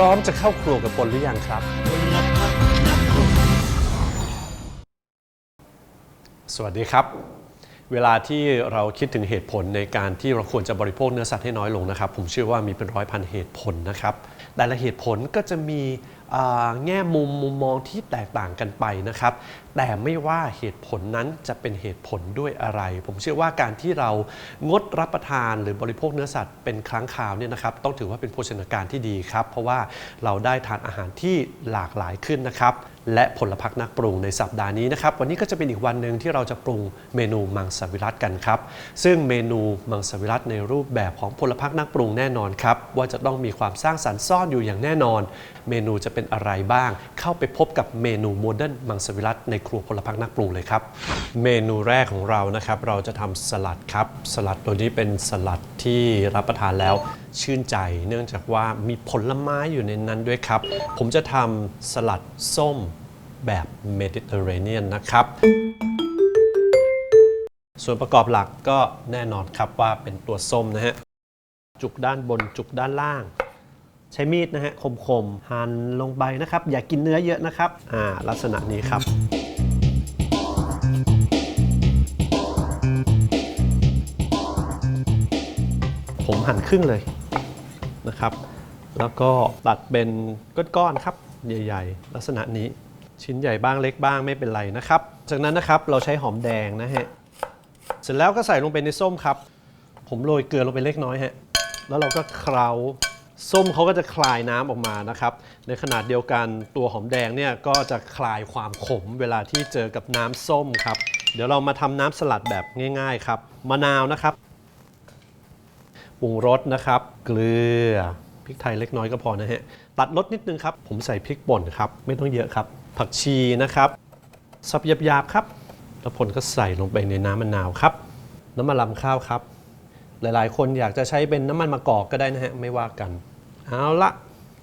พร้อมจะเข้าครัวกับปนหรือยังครับ สวัสดีครับ เวลาที่เราคิดถึงเหตุผลในการที่เราควรจะบริโภคเนื้อสัตว์ให้น้อยลงนะครับ ผมเชื่อว่ามีเป็นร้อยพันเหตุผลนะครับ แต่ละเหตุผลก็จะมีแง่มุมมุมมองที่แตกต่างกันไปนะครับ แต่ไม่ว่าเหตุผลนั้นจะเป็นเหตุผลด้วยอะไร ผมเชื่อว่าการที่เรางดรับประทานหรือบริโภคเนื้อสัตว์เป็นครั้งคราวเนี่ยนะครับต้องถือว่าเป็นโภชนาการที่ดีครับ เพราะว่าเราได้ทานอาหารที่หลากหลายขึ้นนะครับ และผลพักนักปรุงในสัปดาห์นี้นะครับ วันนี้ก็จะเป็นอีกวันหนึ่งที่เราจะปรุงเมนูมังสวิรัตกันครับ ซึ่งเมนูมังสวิรัตในรูปแบบของพลพักนักปรุงแน่นอนครับ ว่าจะต้องมีความสร้างสรรค์ซ่อนอยู่อย่างแน่นอน เมนูจะเป็นอะไรบ้าง เข้าไปพบกับเมนูโมเดิร์นมังสวิรัตในครัวพลพักนักปรุงเลยครับ เมนูแรกของเรานะครับ เราจะทำสลัดครับสลัดตัวนี้เป็นสลัดที่รับประทานแล้วชื่นใจ เนื่องจากว่ามีผลไม้อยู่ในนั้นด้วยครับ ผมจะทำสลัดส้ม แบบเมดิเตอร์เรเนียนนะครับ ส่วนประกอบหลักก็แน่นอนครับว่าเป็นตัวส้มนะฮะ จุกด้านบนจุกด้านล่าง ใช้มีดนะฮะคมๆหั่นลงไปนะครับ อย่ากินเนื้อเยอะนะครับ อ่า ลักษณะนี้ครับผมหั่นครึ่งเลยนะครับ แล้วก็ตัดเป็นก้อนๆครับ ใหญ่ ๆ ลักษณะนี้ ชิ้นใหญ่บ้างเล็กบ้างไม่เป็นไรนะครับ จากนั้นนะครับเราใช้หอมแดงนะฮะ เสร็จแล้วก็ใส่ลงไปในส้มครับ ผมโรยเกลือลงไปเล็กน้อยฮะ แล้วเราก็เคล้าส้มเขาก็จะคลายน้ำออกมานะครับ ในขนาดเดียวกันตัวหอมแดงเนี่ยก็จะคลายความขมเวลาที่เจอกับน้ำส้มครับ เดี๋ยวเรามาทำน้ำสลัดแบบง่าย ๆครับ มะนาวนะครับ ปรุงรสนะครับ เกลือ พริกไทยเล็กน้อยก็พอนะฮะ ตัดรสนิดนึงครับ ผมใส่พริกป่นครับ ไม่ต้องเยอะครับ ผักชีนะครับสับหยาบๆครับแล้วผลก็ใส่ลงไปในน้ำมะนาวครับ น้ำมันลำข้าวครับ หลายๆ คนอยากจะใช้เป็นน้ำมันมะกอกก็ได้นะฮะไม่ว่ากัน เอาละ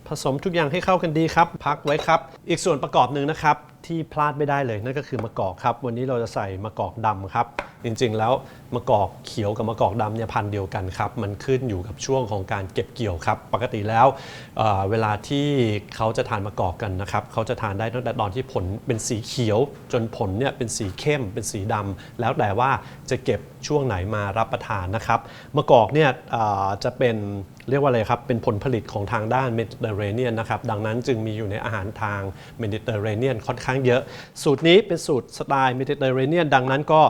ผสมทุกอย่างให้เข้ากันดีครับ พักไว้ครับ อีกส่วนประกอบหนึ่งนะครับ ที่พลาดไม่ได้เลย นั่นก็คือมะกอกครับ วันนี้เราจะใส่มะกอกดำครับ จริงๆ แล้วมะกอกเขียวกับมะกอกดำเนี่ยพันธุ์เดียวกันครับ มันขึ้นอยู่กับช่วงของการเก็บเกี่ยวครับ ปกติแล้วเอ่อเวลาที่เขาจะทานมะกอกกันนะครับ เขาจะทานได้ตั้งแต่ตอนที่ผลเป็นสีเขียว จนผลเนี่ยเป็นสีเข้มเป็นสีดำแล้วแต่ว่าจะเก็บ ช่วงไหนมารับประทานนะครับมะกอกเนี่ยจะเป็นเรียกว่าอะไรครับ เป็นผลผลิตของทางด้านเมดิเตอร์เรเนียนนะครับ ดังนั้นจึงมีอยู่ในอาหารทางเมดิเตอร์เรเนียนค่อนข้างเยอะ สูตรนี้เป็นสูตรสไตล์เมดิเตอร์เรเนียนดังนั้นก็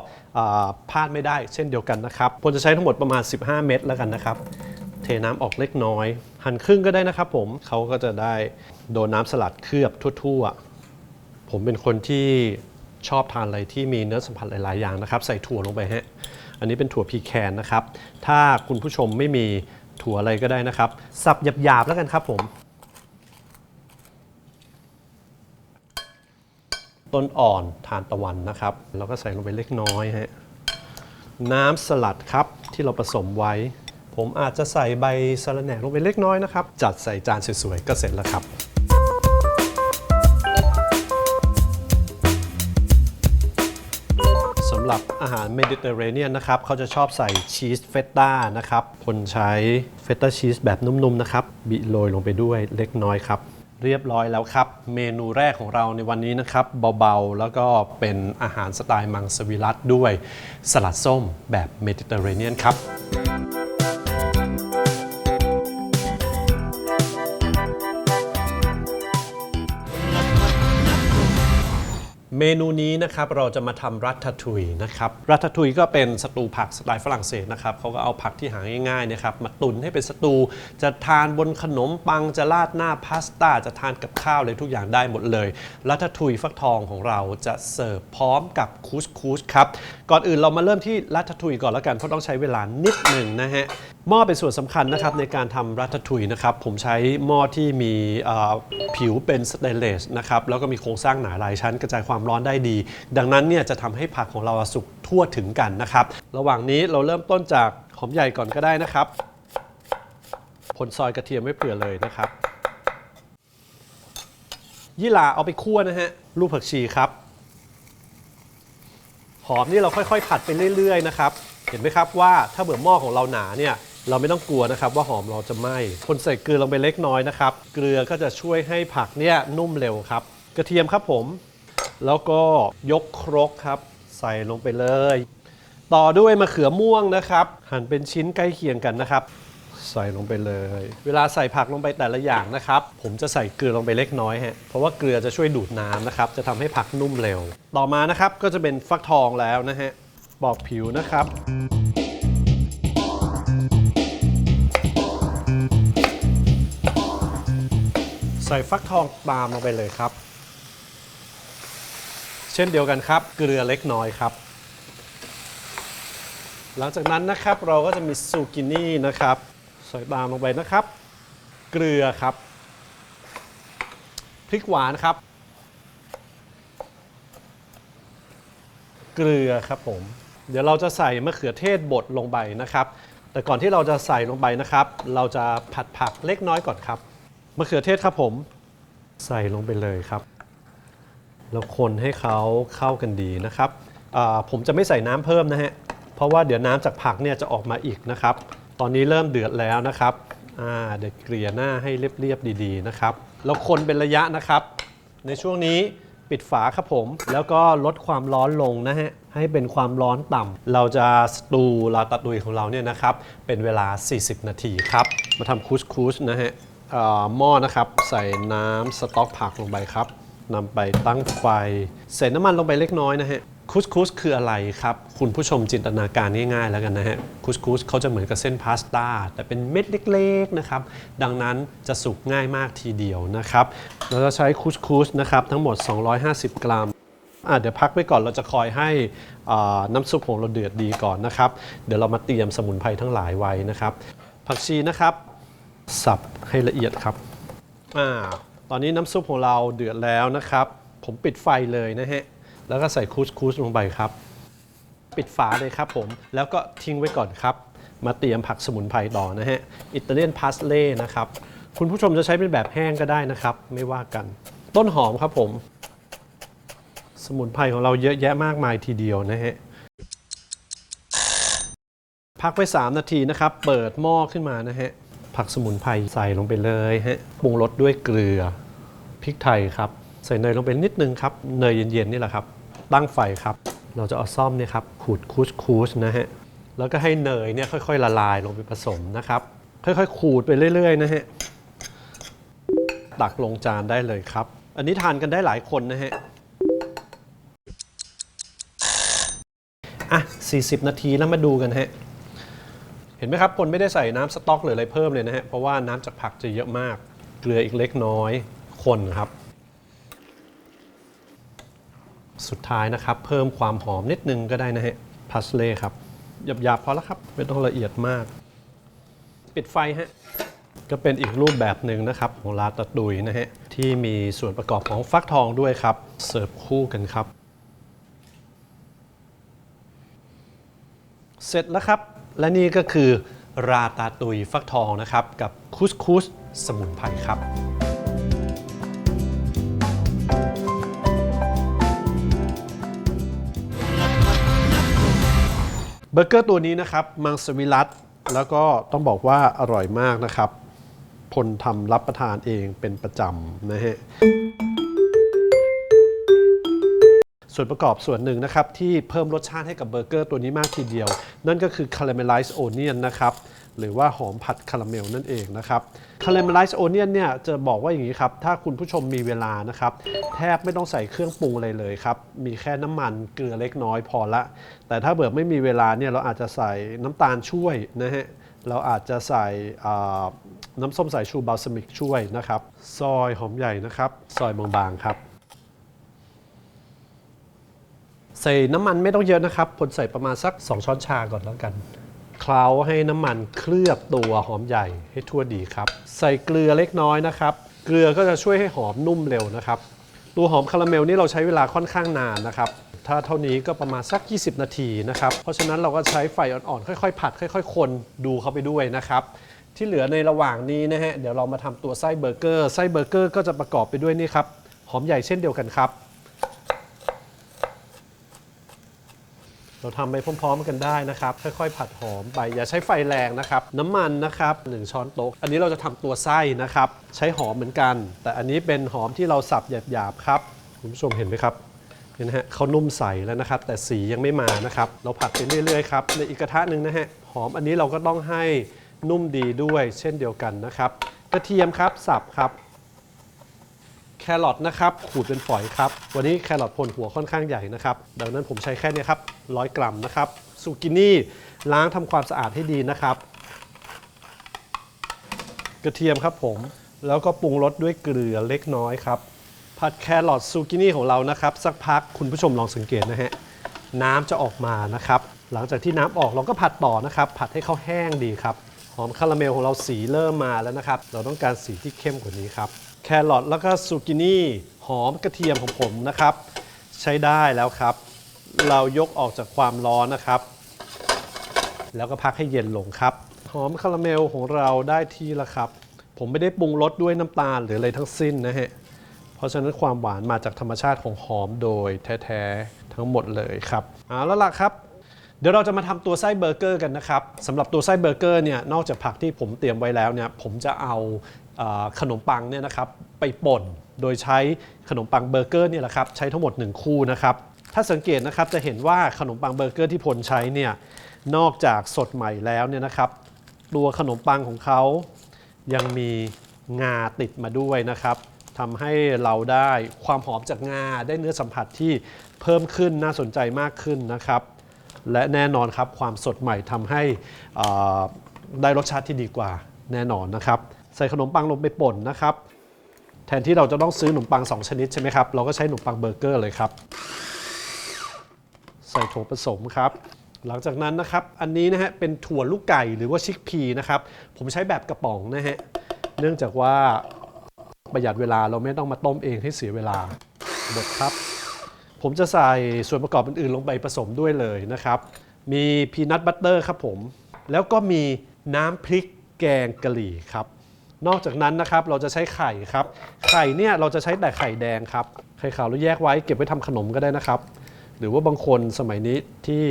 พลาดไม่ได้เช่นเดียวกันนะครับผมจะใช้ทั้งหมดประมาณ 15 เม็ดแล้วกันนะครับ เทน้ำออกเล็กน้อย หั่นครึ่งก็ได้นะครับผมเขาก็จะได้โดนน้ำสลัดเคลือบทั่วๆ ผมเป็นคนที่ชอบทานอะไรที่มีเนื้อสัมผัสหลาย ๆ อย่างนะครับ ใส่ถั่วลงไปฮะ อันนี้เป็นถั่วพีแคนนะครับ ถ้าคุณผู้ชมไม่มีถั่วอะไรก็ได้นะครับ สับหยาบๆแล้วกันครับผม ต้นอ่อนทานตะวันนะครับแล้วก็ใส่ลงไปเล็กน้อยฮะ น้ำสลัดครับที่เราผสมไว้ ผมอาจจะใส่ใบสะระแหน่ลงไปเล็กน้อยนะครับ จัดใส่จานสวยๆก็เสร็จแล้วครับ หรับอาหารเมดิเตอร์เรเนียนนะครับเขาจะชอบใส่ชีสเฟตต้านะครับคนใช้เฟตต้าชีสแบบนุ่มๆนะครับบิโรยลงไปด้วยเล็กน้อยครับ เรียบร้อยแล้วครับ เมนูแรกของเราในวันนี้นะครับเบาๆ แล้วก็เป็นอาหารสไตล์มังสวิรัตด้วยสลัดส้มแบบเมดิเตอร์เรเนียนครับ เมนูนี้นะครับเราจะมาทำรัตทุยนะครับรัตทุยก็เป็นสตูผักสไตล์ฝรั่งเศสนะครับเขาก็เอาผักที่หาง่ายๆนะครับมาตุนให้เป็นสตู จะทานบนขนมปังจะราดหน้าพาสต้าจะทานกับข้าวเลยทุกอย่างได้หมดเลยรัตทุยฟักทองของเราจะเสิร์ฟพร้อมกับคูสคูสครับก่อนอื่นเรามาเริ่มที่รัตทาทุยก่อนแล้วกันเพราะต้องใช้เวลานิดหนึ่งนะฮะ หม้อเป็นส่วนสำคัญนะครับในการทำรัตทุยนะครับ ผมใช้หม้อที่มีเอ่อผิวเป็นสเตนเลสนะครับแล้วก็มีโครงสร้างหนาหลายชั้น กระจายความร้อนได้ดี ดังนั้นเนี่ยจะทำให้ผักของเราสุกทั่วถึงกันนะครับ ระหว่างนี้เราเริ่มต้นจากหอมใหญ่ก่อนก็ได้นะครับผลซอยกระเทียมไว้เผื่อเลยนะครับ ยี่หร่าเอาไปคั่วนะฮะลูกผักชีครับ หอมนี่เราค่อยๆ ผัดไปเรื่อยๆนะครับ เห็นไหมครับว่าถ้าเบื่อหม้อของเราหนาเนี่ย เราไม่ต้องกลัวนะครับว่าหอมเราจะไหม้คนใส่เกลือลงไปเล็กน้อยนะครับ เกลือก็จะช่วยให้ผักเนี่ยนุ่มเร็วครับ กระเทียมครับผม แล้วก็ยกครกครับ ใส่ลงไปเลย ต่อด้วยมะเขือม่วงนะครับ หั่นเป็นชิ้นใกล้เคียงกันนะครับ ใส่ลงไปเลย เวลาใส่ผักลงไปแต่ละอย่างนะครับ ผมจะใส่เกลือลงไปเล็กน้อยฮะเพราะว่าเกลือจะช่วยดูดน้ำนะครับ จะทำให้ผักนุ่มเร็ว ต่อมานะครับก็จะเป็นฟักทองแล้วนะฮะปอกผิวนะครับ ส่ฟักทองตามลงไปเลยครับ เช่นเดียวกันครับ เกลือเล็กน้อยครับ หลังจากนั้นนะครับเราก็จะมีซูกินี่นะครับ ใส่ตามลงไปนะครับ เกลือครับ พริกหวานครับ เกลือครับผม เดี๋ยวเราจะใส่มะเขือเทศบดลงไปนะครับ แต่ก่อนที่เราจะใส่ลงไปนะครับ เราจะผัดผักเล็กน้อยก่อนครับะเขือเทศครับผม ใส่ลงไปเลยครับ แล้วคนให้เขาเข้ากันดีนะครับผมจะไม่ใส่น้ำเพิ่มนะฮะ เพราะว่าเดี๋ยวน้ำจากผักเนี่ยจะออกมาอีกนะครับ ตอนนี้เริ่มเดือดแล้วนะครับเดี๋ยวเกลี่ยหน้าให้เรียบๆดีๆนะครับ แล้วคนเป็นระยะนะครับ ในช่วงนี้ปิดฝาครับผม แล้วก็ลดความร้อนลงนะฮะ ให้เป็นความร้อนต่ำ เราจะสตูลาตาตุยของเราเนี่ยนะครับ เป็นเวลา 40 นาทีครับ มาทำคุสคุสนะฮะ หม้อนะครับ ใส่น้ำสต๊อกผักลงไปครับนำไปตั้งไฟใส่น้ำมันลงไปเล็กน้อยนะฮะคุสคุสคืออะไรครับ คุณผู้ชมจินตนาการง่ายๆแล้วกันนะฮะคุสคุสเขาจะเหมือนกับเส้นพาสต้าแต่เป็นเม็ดเล็กๆนะครับ ดังนั้นจะสุกง่ายมากทีเดียวนะครับ เราจะใช้คุสคุสนะครับทั้งหมด 250 กรัมเดี๋ยวพักไว้ก่อนเราจะคอยให้น้ำซุปของเราเดือดดีก่อนนะครับ เดี๋ยวเรามาเตรียมสมุนไพรทั้งหลายไว้นะครับ ผักชีนะครับ สับให้ละเอียดครับอ่าตอนนี้น้ำซุปของเราเดือดแล้วนะครับ ผมปิดไฟเลยนะฮะ แล้วก็ใส่คูสคูสลงไปครับ ปิดฝาเลยครับผม แล้วก็ทิ้งไว้ก่อนครับ มาเตรียมผักสมุนไพรต่อนะฮะ อิตาเลียนพาสเล่นะครับ คุณผู้ชมจะใช้เป็นแบบแห้งก็ได้นะครับ ไม่ว่ากัน ต้นหอมครับผม สมุนไพรของเราเยอะแยะมากมายทีเดียวนะฮะพักไว้ 3 นาทีนะครับ เปิดหม้อขึ้นมานะฮะ ผักสมุนไพรใส่ลงไปเลยฮะปรุงรสด้วยเกลือพริกไทยครับ ใส่เนยลงไปนิดนึงครับเนยเย็นๆนี่แหละครับ ตั้งไฟครับ เราจะเอาซ่อมเนี่ยครับขูดคูสคูสนะฮะแล้วก็ให้เนยเนี่ยค่อยๆ ละลายลงไปผสมนะครับ ค่อยๆ ขูดไปเรื่อยๆนะฮะตักลงจานได้เลยครับ อันนี้ทานกันได้หลายคนนะฮะอะ40 นาทีแล้วมาดูกันฮะ เห็นไหมครับคนไม่ได้ใส่น้ำสต๊อกหรืออะไรเพิ่มเลยนะฮะเพราะว่าน้ำจากผักจะเยอะมาก เกลืออีกเล็กน้อยคนครับ สุดท้ายนะครับ เพิ่มความหอมนิดนึงก็ได้นะฮะพาสเล่ครับหยาบๆพอแล้วครับไม่ต้องละเอียดมาก ปิดไฟฮะก็เป็นอีกรูปแบบหนึ่งนะครับของลาตะดุยนะฮะที่มีส่วนประกอบของฟักทองด้วยครับ เสิร์ฟคู่กันครับ เสร็จแล้วครับ และนี่ก็คือราตาตุยฟักทองนะครับ กับคุสคุสสมุนไพรครับ เบอร์เกอร์ตัวนี้นะครับ มังสวิรัตแล้วก็ต้องบอกว่าอร่อยมากนะครับ พลทำรับประทานเองเป็นประจำนะฮะ ส่วนประกอบส่วนหนึ่งนะครับที่เพิ่มรสชาติให้กับเบอร์เกอร์ตัวนี้มากทีเดียว นั่นก็คือ caramelized onion นะครับหรือว่าหอมผัดคาราเมลนั่นเองนะครับ caramelized onion เนี่ยจะบอกว่าอย่างนี้ครับ ถ้าคุณผู้ชมมีเวลานะครับ แทบไม่ต้องใส่เครื่องปรุงอะไรเลยครับ มีแค่น้ำมันเกลือเล็กน้อยพอละ แต่ถ้าเบิดไม่มีเวลาเนี่ยเราอาจจะใส่น้ำตาลช่วยนะฮะเราอาจจะใส่น้ำส้มสายชูบาลซามิกช่วยนะครับ ซอยหอมใหญ่นะครับ ซอยบางๆครับ ใส่น้ำมันไม่ต้องเยอะนะครับผลใส่ประมาณสัก 2 ช้อนชาก่อนแล้วกันเคล้าให้น้ำมันเคลือบตัวหอมใหญ่ให้ทั่วดีครับ ใส่เกลือเล็กน้อยนะครับ เกลือก็จะช่วยให้หอมนุ่มเร็วนะครับ ตัวหอมคาราเมลนี่เราใช้เวลาค่อนข้างนานนะครับ ถ้าเท่านี้ก็ประมาณสัก 20 นาทีนะครับ เพราะฉะนั้นเราก็ใช้ไฟอ่อนๆ ค่อยๆ ผัด ค่อย ๆ คนดูเข้าไปด้วยนะครับ ที่เหลือในระหว่างนี้นะฮะเดี๋ยวเรามาทำตัวไส้เบอร์เกอร์ไส้เบอร์เกอร์ก็จะประกอบไปด้วยนี่ครับหอมใหญ่เช่นเดียวกันครับ เราทำไปพร้อม ๆ กันได้นะครับ ค่อยๆ ผัดหอมไป อย่าใช้ไฟแรงนะครับ น้ำมันนะครับ 1 ช้อนโต๊ะ อันนี้เราจะทำตัวไส้นะครับ ใช้หอมเหมือนกัน แต่อันนี้เป็นหอมที่เราสับหยาบๆ ครับ คุณผู้ชมเห็นไหมครับเห็นนะฮะเขานุ่มใสแล้วนะครับ แต่สียังไม่มานะครับ เราผัดไปเรื่อยๆ ครับ ในอีกกระทะหนึ่งนะฮะ หอมอันนี้เราก็ต้องให้นุ่มดีด้วย เช่นเดียวกันนะครับ กระเทียมครับ สับครับ แครอทนะครับขูดเป็นฝอยครับ วันนี้แครอทผลหัวค่อนข้างใหญ่นะครับ ดังนั้นผมใช้แค่นี้ครับร้อยกรัมนะครับซูกินี่ล้างทำความสะอาดให้ดีนะครับ กระเทียมครับผมแล้วก็ปรุงรสด้วยเกลือเล็กน้อยครับ ผัดแครอทซูกินี่ของเรานะครับ สักพักคุณผู้ชมลองสังเกตนะฮะน้ำจะออกมานะครับ หลังจากที่น้ำออกเราก็ผัดต่อนะครับ ผัดให้เขาแห้งดีครับ หอมคาราเมลของเราสีเริ่มมาแล้วนะครับ เราต้องการสีที่เข้มกว่านี้ครับ รอทแล้วก็ซูกินี่หอมกระเทียมของผมนะครับ ใช้ได้แล้วครับ เรายกออกจากความร้อนนะครับ แล้วก็พักให้เย็นลงครับ หอมคาราเมลของเราได้ที่แล้วครับ ผมไม่ได้ปรุงรสด้วยน้ำตาลหรืออะไรทั้งสิ้นนะฮะเพราะฉะนั้นความหวานมาจากธรรมชาติของหอมโดยแท้ๆทั้งหมดเลยครับเอาแล้วล่ะครับเดี๋ยวเราจะมาทำตัวไส้เบอร์เกอร์กันนะครับสำหรับตัวไส้เบอร์เกอร์เนี่ยนอกจากผักที่ผมเตรียมไว้แล้วเนี่ยผมจะเอา ขนมปังเนี่ยนะครับไปป่นโดยใช้ขนมปังเบอร์เกอร์เนี่ยแหละครับใช้ทั้งหมด 1 คู่นะครับถ้าสังเกตนะครับจะเห็นว่าขนมปังเบอร์เกอร์ที่พลใช้เนี่ยนอกจากสดใหม่แล้วเนี่ยนะครับตัวขนมปังของเขายังมีงาติดมาด้วยนะครับทำให้เราได้ความหอมจากงาได้เนื้อสัมผัสที่เพิ่มขึ้นน่าสนใจมากขึ้นนะครับ และแน่นอนครับความสดใหม่ทำให้ได้รสชาติที่ดีกว่าแน่นอนนะครับ ใส่ขนมปังลงไปป่นนะครับ แทนที่เราจะต้องซื้อขนมปัง 2 ชนิดใช่ไหมครับ เราก็ใช้ขนมปังเบอร์เกอร์เลยครับ ใส่ถั่วผสมครับ หลังจากนั้นนะครับ อันนี้นะฮะเป็นถั่วลูกไก่หรือว่าชิคพีนะครับ ผมใช้แบบกระป๋องนะฮะ เนื่องจากว่าประหยัดเวลาเราไม่ต้องมาต้มเองให้เสียเวลาบดครับ ผมจะใส่ส่วนประกอบอื่นๆลงไปผสมด้วยเลยนะครับ มีพีนัทบัตเตอร์ครับผม แล้วก็มีน้ำพริกแกงกะหรี่ครับ นอกจากนั้นนะครับเราจะใช้ไข่ครับ ไข่เนี่ยเราจะใช้แต่ไข่แดงครับ ไข่ขาวเราแยกไว้เก็บไว้ทำขนมก็ได้นะครับ หรือว่าบางคนสมัยนี้ที่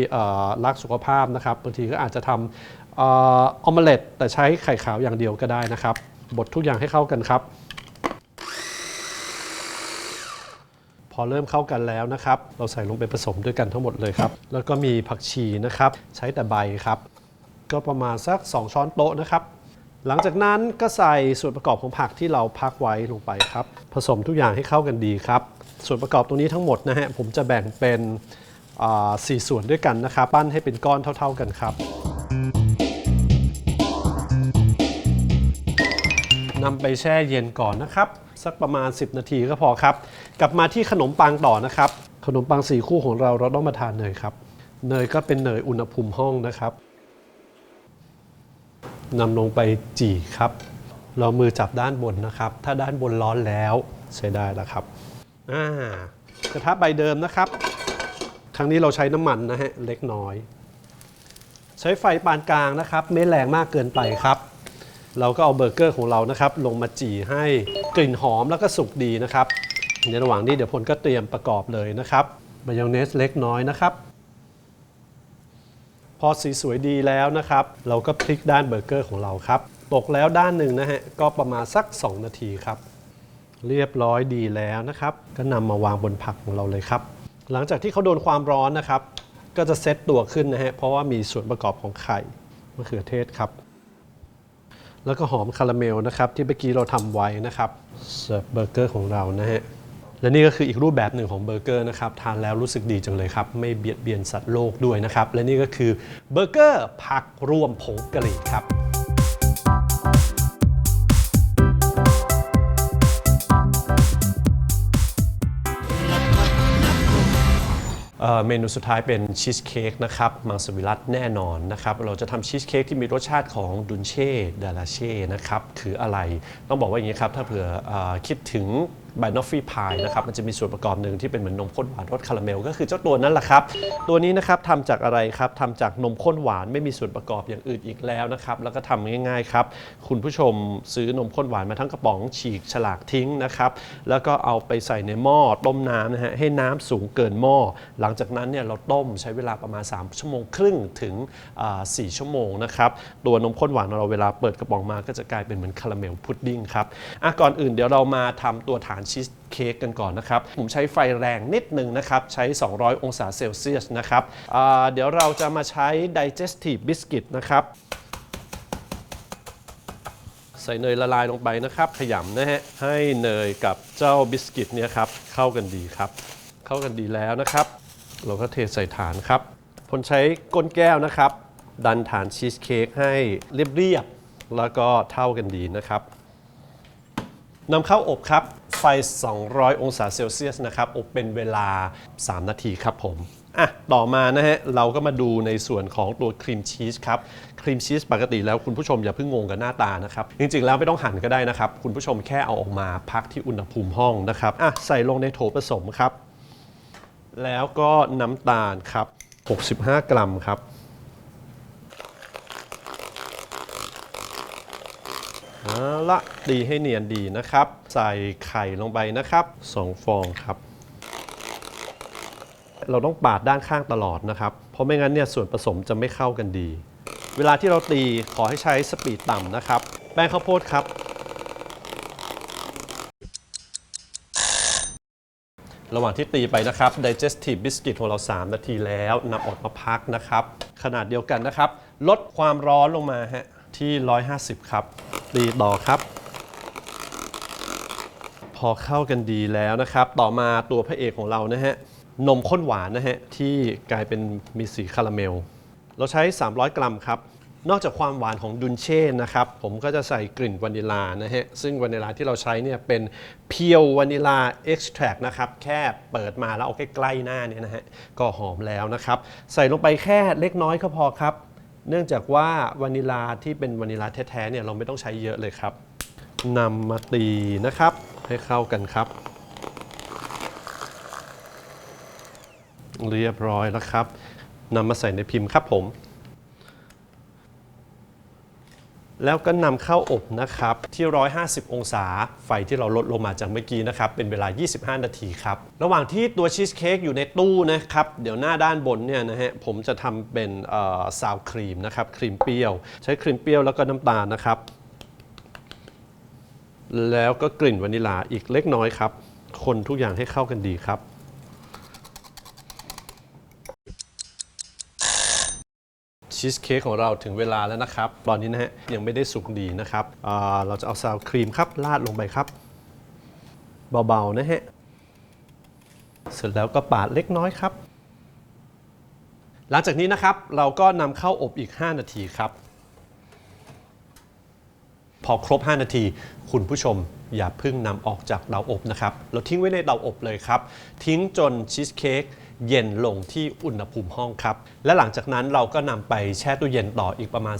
รักสุขภาพนะครับบางทีก็อาจจะทำออออมเล็ตแต่ใช้ไข่ขาวอย่างเดียวก็ได้นะครับบดทุกอย่างให้เข้ากันครับ พอเริ่มเข้ากันแล้วนะครับ เราใส่ลงไปผสมด้วยกันทั้งหมดเลยครับ แล้วก็มีผักชีนะครับ ใช้แต่ใบครับ ก็ประมาณสัก 2 ช้อนโต๊ะนะครับ หลังจากนั้นก็ใส่ส่วนประกอบของผักที่เราพักไว้ลงไปครับ ผสมทุกอย่างให้เข้ากันดีครับ ส่วนประกอบตรงนี้ทั้งหมดนะฮะผมจะแบ่งเป็นสี่ส่วนด้วยกันนะครับปั้นให้เป็นก้อนเท่า ๆกันครับนำไปแช่เย็นก่อนนะครับ สักประมาณ 10 นาทีก็พอครับ กลับมาที่ขนมปังต่อนะครับ ขนมปังสีคู่ของเราเราต้องมาทานเนยครับ เนยก็เป็นเนยอุณหภูมิห้องนะครับ นำลงไปจี่ครับ เรามือจับด้านบนนะครับ ถ้าด้านบนร้อนแล้วใช้ได้แล้วครับอ่ากระทะใบเดิมนะครับ ครั้งนี้เราใช้น้ำมันนะฮะเล็กน้อย ใช้ไฟปานกลางนะครับ ไม่แรงมากเกินไปครับ เราก็เอาเบอร์เกอร์ของเรานะครับ ลงมาจี่ให้กลิ่นหอมแล้วก็สุกดีนะครับในระหว่างนี้เดี๋ยวพลก็เตรียมประกอบเลยนะครับมายองเนสเล็กน้อยนะครับ พอสีสวยดีแล้วนะครับ เราก็พลิกด้านเบอร์เกอร์ของเราครับ ตกแล้วด้านหนึ่งนะฮะก็ประมาณสัก 2 นาทีครับ เรียบร้อยดีแล้วนะครับ ก็นำมาวางบนผักของเราเลยครับ หลังจากที่เขาโดนความร้อนนะครับ ก็จะเซตตัวขึ้นนะฮะเพราะว่ามีส่วนประกอบของไข่มะเขือเทศครับ แล้วก็หอมคาราเมลนะครับ ที่เมื่อกี้เราทำไว้นะครับเสิร์ฟเบอร์เกอร์ของเรานะฮะ และนี่ก็คืออีกรูปแบบหนึ่งของเบอร์เกอร์นะครับ ทานแล้วรู้สึกดีจังเลยครับ ไม่เบียดเบียนสัตว์โลกด้วยนะครับ และนี่ก็คือเบอร์เกอร์ผักรวมผงกะหรี่ครับเมนูสุดท้ายเป็นชีสเค้กนะครับมังสวิรัตแน่นอนนะครับ เราจะทำชีสเค้กที่มีรสชาติของดุนเช่ดาลาเช่นะครับ คืออะไร ต้องบอกว่าอย่างนี้ครับ ถ้าเผื่ออคิดถึงบานอฟฟี่พายนะครับมันจะมีส่วนประกอบหนึ่งที่เป็นเหมือนนมข้นหวานรสคาราเมล ก็คือเจ้าตัวนั้นแหละครับ ตัวนี้นะครับทำจากอะไรครับทำจากนมข้นหวานไม่มีส่วนประกอบอย่างอื่นอีกแล้วนะครับ แล้วก็ทำง่ายๆครับ คุณผู้ชมซื้อนมข้นหวานมาทั้งกระป๋องฉีกฉลากทิ้งนะครับ แล้วก็เอาไปใส่ในหม้อต้มน้ำนะฮะให้น้ำสูงเกินหม้อ หลังจากนั้นเนี่ยเราต้มใช้เวลาประมาณ 3 ชั่วโมงครึ่งถึงอ่า4ชั่วโมงนะครับตัวนมข้นหวานเราเวลาเปิดกระป๋องมาก็จะกลายเป็นเหมือนคาราเมลพุดดิ้งครับอะก่อนอื่นเดี๋ยวเรามาทำตัวฐานชีสเค้กกันก่อนนะครับ ผมใช้ไฟแรงนิดนึงนะครับ ใช้ 200 องศาเซลเซียสนะครับเดี๋ยวเราจะมาใช้ digestive biscuit นะครับ ใส่เนยละลายลงไปนะครับ ขยำนะฮะ ให้เนยกับเจ้าบิสกิตเนี่ยครับ เข้ากันดีครับ เข้ากันดีแล้วนะครับ เราก็เทใส่ฐานครับผมใช้ก้นแก้วนะครับ ดันฐานชีสเค้กให้เรียบๆแล้วก็เท่ากันดีนะครับ นำเข้าอบครับ ไฟ 200 องศาเซลเซียสนะครับ อบเป็นเวลา 3 นาทีครับผมอะต่อมานะฮะ เราก็มาดูในส่วนของตัวครีมชีสครับ ครีมชีสปกติแล้วคุณผู้ชมอย่าเพิ่งงงกับหน้าตานะครับ จริงๆ แล้วไม่ต้องหั่นก็ได้นะครับ คุณผู้ชมแค่เอาออกมาพักที่อุณหภูมิห้องนะครับอะใส่ลงในโถผสมครับ แล้วก็น้ำตาลครับ 65 กรัมครับ เอา ละตีให้เนียนดีนะครับ ใส่ไข่ลงไปนะครับ 2 ฟองครับ เราต้องปาดด้านข้างตลอดนะครับ เพราะไม่งั้นเนี่ยส่วนผสมจะไม่เข้ากันดี เวลาที่เราตีขอให้ใช้สปีดต่ำนะครับ แป้งข้าวโพดครับ ระหว่างที่ตีไปนะครับ digestive biscuit ของเรา 3 นาทีแล้วนำออกมาพักนะครับ ขนาดเดียวกันนะครับ ลดความร้อนลงมาฮะที่ 150 ครับ ตีต่อครับ พอเข้ากันดีแล้วนะครับ ต่อมาตัวพระเอกของเรานะฮะนมข้นหวานนะฮะที่กลายเป็นมีสีคาราเมล เราใช้ 300 กรัมครับ นอกจากความหวานของดุนเช่นะครับ ผมก็จะใส่กลิ่นวานิลานะฮะซึ่งวานิลาที่เราใช้เนี่ยเป็นเพียววานิลาเอ็กซ์แทรนะครับ แค่เปิดมาแล้วเอาใกล้ๆหน้าเนี่ยนะฮะก็หอมแล้วนะครับ ใส่ลงไปแค่เล็กน้อยก็พอครับ เนื่องจากว่าวานิลาที่เป็นวานิลาแท้ๆเนี่ยเราไม่ต้องใช้เยอะเลยครับนำมาตีนะครับให้เข้ากันครับ เรียบร้อยแล้วครับนำมาใส่ในพิมพ์ครับผม แล้วก็นำเข้าอบนะครับที่ 150 องศา ไฟที่เราลดลงมาจากเมื่อกี้นะครับ เป็นเวลา 25 นาทีครับ ระหว่างที่ตัวชีสเค้กอยู่ในตู้นะครับ เดี๋ยวหน้าด้านบนเนี่ยนะฮะผมจะทำเป็นซาวครีมนะครับ ครีมเปรี้ยว ใช้ครีมเปรี้ยวแล้วก็น้ำตาลนะครับ แล้วก็กลิ่นวานิลาอีกเล็กน้อยครับ คนทุกอย่างให้เข้ากันดีครับ ชีสเค้กของเราถึงเวลาแล้วนะครับ ตอนนี้นะฮะยังไม่ได้สุกดีนะครับอ่าเราจะเอาซาวครีมครับราดลงไปครับ เบาๆนะฮะเสร็จแล้วก็ปาดเล็กน้อยครับ หลังจากนี้นะครับเราก็นำเข้าอบอีก 5 นาทีครับ พอครบ 5 นาที คุณผู้ชมอย่าเพิ่งนำออกจากเตาอบนะครับ เราทิ้งไว้ในเตาอบเลยครับ ทิ้งจนชีสเค้ก เย็นลงที่อุณหภูมิห้องครับ และหลังจากนั้นเราก็นำไปแช่ตู้เย็นต่ออีกประมาณ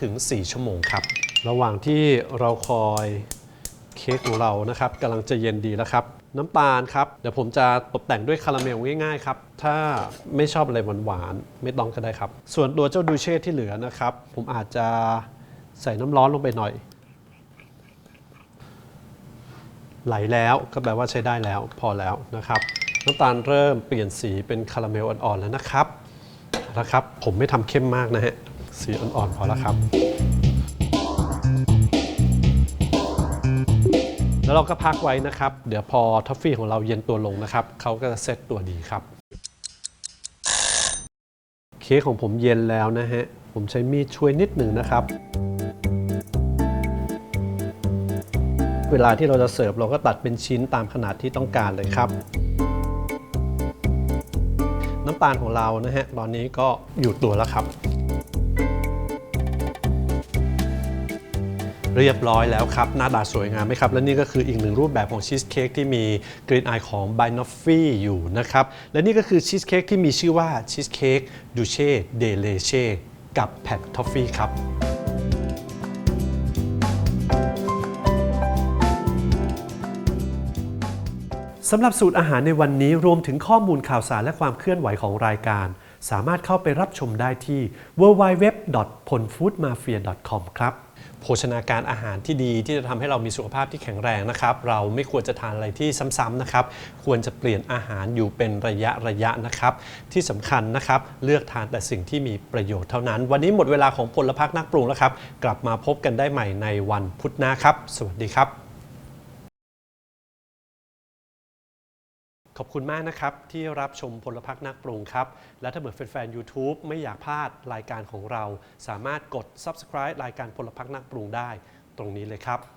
3-4 ชั่วโมงครับ ระหว่างที่เราคอยเค้กของเรานะครับกำลังจะเย็นดีแล้วครับ น้ำตาลครับ เดี๋ยวผมจะตกแต่งด้วยคาราเมลง่ายๆครับ ถ้าไม่ชอบอะไรหวานๆไม่ต้องก็ได้ครับ ส่วนตัวเจ้าดูเช่ที่เหลือนะครับ ผมอาจจะใส่น้ำร้อนลงไปหน่อย ไหลแล้วก็แปลว่าใช้ได้แล้วพอแล้วนะครับ น้ำตาลเริ่มเปลี่ยนสีเป็นคาราเมลอ่อนๆแล้วนะครับนะครับ ผมไม่ทำเข้มมากนะฮะ สีอ่อนๆพอแล้วครับ แล้วเราก็พักไว้นะครับ เดี๋ยวพอทัฟฟี่ของเราเย็นตัวลงนะครับ เขาก็จะเซตตัวดีครับ เค้กของผมเย็นแล้วนะฮะ ผมใช้มีดช่วยนิดหนึ่งนะครับ เวลาที่เราจะเสิร์ฟเราก็ตัดเป็นชิ้นตามขนาดที่ต้องการเลยครับ น้ำตาลของเรานะฮะตอนนี้ก็อยู่ตัวแล้วครับ เรียบร้อยแล้วครับ หน้าตาสวยงามไหมครับ และนี่ก็คืออีกหนึ่งรูปแบบของชีสเค้กที่มีกลิ่นอายของบ n นอฟฟี่อยู่นะครับ และนี่ก็คือชีสเค้กที่มีชื่อว่าชีสเค้กดูเช่เดเลเช่กับแพททอฟฟี่ครับำหรับสูตรอาหารในวันนี้รวมถึงข้อมูลข่าวสารและความเคลื่อนไหวของรายการ สามารถเข้าไปรับชมได้ที่ www.ponfoodmafia.com ครับโภชนาการอาหารที่ดีที่จะทำให้เรามีสุขภาพที่แข็งแรงนะครับ เราไม่ควรจะทานอะไรที่ซ้ำๆนะครับ ควรจะเปลี่ยนอาหารอยู่เป็นระยะระยะนะครับ ที่สำคัญนะครับ เลือกทานแต่สิ่งที่มีประโยชน์เท่านั้น วันนี้หมดเวลาของพลพักนักปรุงแล้วครับ กลับมาพบกันได้ใหม่ในวันพุธหน้าครับ สวัสดีครับ ขอบคุณมากนะครับ ที่รับชมพลพักนักปรุงครับ และถ้าเกิดแฟนๆ YouTube ไม่อยากพลาดรายการของเรา สามารถกด subscribe รายการพลพักนักปรุงได้ ตรงนี้เลยครับ